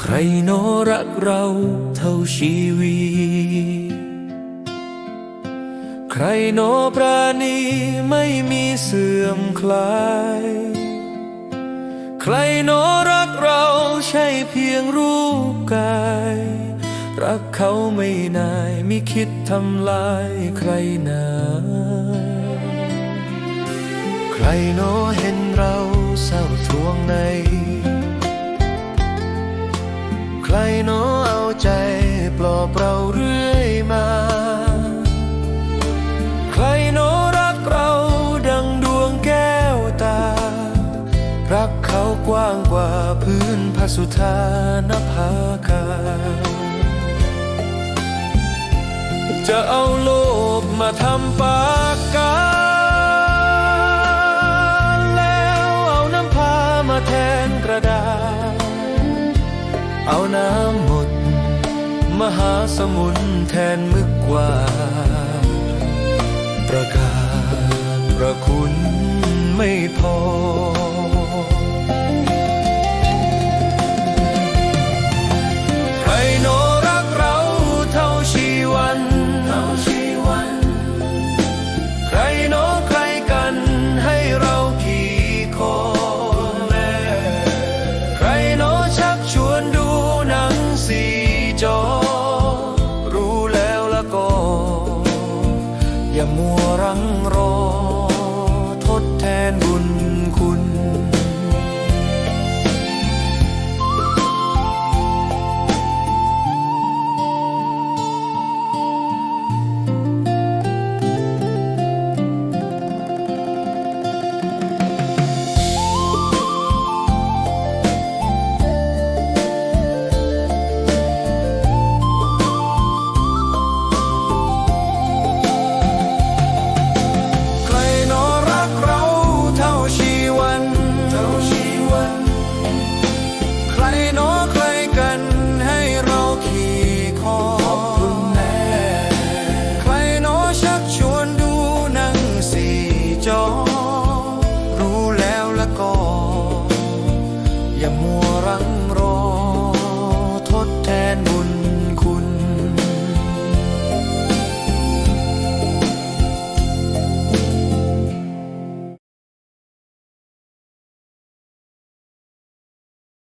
ใครโนรักเราเท่าชีวิตใครโนปราณีไม่มีเสื่อมคลาย ใครโนรักเราใช่เพียงรูปกาย รักเขาไม่นายมิคิดทำลายใครนาใครโนเห็นเราเศร้าทวงใน สุธานภากาจะเอาโลกมาทำปากกา แล้วเอาน้ำพามาแทนกระดาษ เอาน้ำหมด มหาสมุนแทนมึกกว่า ประกาศประคุณไม่พอ มัวรังรอ